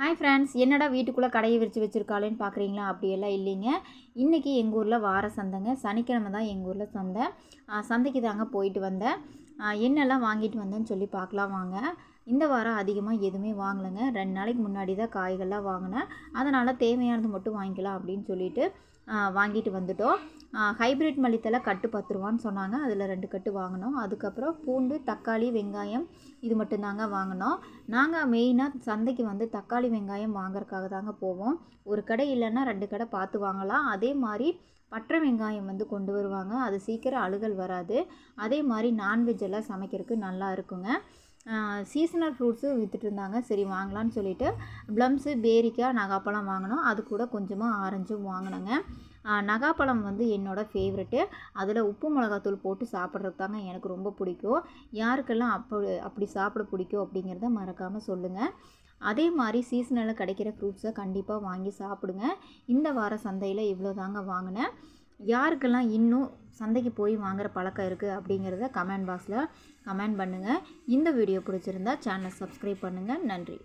Hi friends என்னடா வீட்டுக்குள்ளே கடையை விரித்து வச்சுருக்காளேன்னு பார்க்குறீங்களா அப்படியெல்லாம் இல்லைங்க. இன்றைக்கி எங்கள் ஊரில் வார சந்தைங்க. சனிக்கிழமை தான் எங்கள் ஊரில் சந்தை. சந்தைக்கு தாங்க போயிட்டு வந்தேன். என்னெல்லாம் வாங்கிட்டு வந்தேன்னு சொல்லி பார்க்கலாம் வாங்க. இந்த வாரம் அதிகமாக எதுவுமே வாங்கலைங்க. ரெண்டு நாளைக்கு முன்னாடி தான் காய்கள்லாம் வாங்கினேன். அதனால் தேவையானது மட்டும் வாங்கிக்கலாம் அப்படின்னு சொல்லிட்டு வாங்கிட்டு வந்துட்டோம். ஹைப்ரிட் மல்லித்தலை கட்டு பத்து ரூபான்னு சொன்னாங்க. அதில் ரெண்டு கட்டு வாங்கினோம். அதுக்கப்புறம் பூண்டு தக்காளி வெங்காயம் இது மட்டும்தாங்க வாங்கினோம். நாங்கள் மெயினாக சந்தைக்கு வந்து தக்காளி வெங்காயம் வாங்குறதுக்காக தாங்க போவோம். ஒரு கடை இல்லைன்னா ரெண்டு கடை பார்த்து வாங்கலாம். அதே மாதிரி பட்டை வெங்காயம் வந்து கொண்டு வருவாங்க. அது சீக்கிரம் அழுகல் வராது. அதே மாதிரி நான்வெஜ் எல்லாம் சமைக்கிறதுக்கு நல்லா இருக்குங்க. சீசனல் ஃப்ரூட்ஸும் விற்றுட்டு இருந்தாங்க. சரி வாங்கலாம்னு சொல்லிட்டு ப்ளம்ஸு பேரிக்காய் நகாப்பழம் வாங்கினோம். அது கூட கொஞ்சமாக ஆரஞ்சும் வாங்கினோங்க. நகாப்பழம் வந்து என்னோடய ஃபேவரெட்டு அதில் உப்பு மிளகாத்தூள் போட்டு சாப்பிட்றது தாங்க எனக்கு ரொம்ப பிடிக்கும். யாருக்கெல்லாம் அப்படி அப்படி சாப்பிட பிடிக்கும் அப்படிங்கிறத மறக்காமல் சொல்லுங்கள் அதே மாதிரி சீசனில் கிடைக்கிற ஃப்ரூட்ஸை கண்டிப்பாக வாங்கி சாப்பிடுங்க. இந்த வார சந்தையில் இவ்வளோ தாங்க வாங்கினேன். யாருக்கெல்லாம் இன்னும் சந்தைக்கு போய் வாங்குகிற பழக்கம் இருக்குது அப்படிங்கிறத கமெண்ட் பாக்ஸில் கமெண்ட் பண்ணுங்கள் இந்த வீடியோ பிடிச்சிருந்தா சேனலை சப்ஸ்கிரைப் பண்ணுங்கள் நன்றி.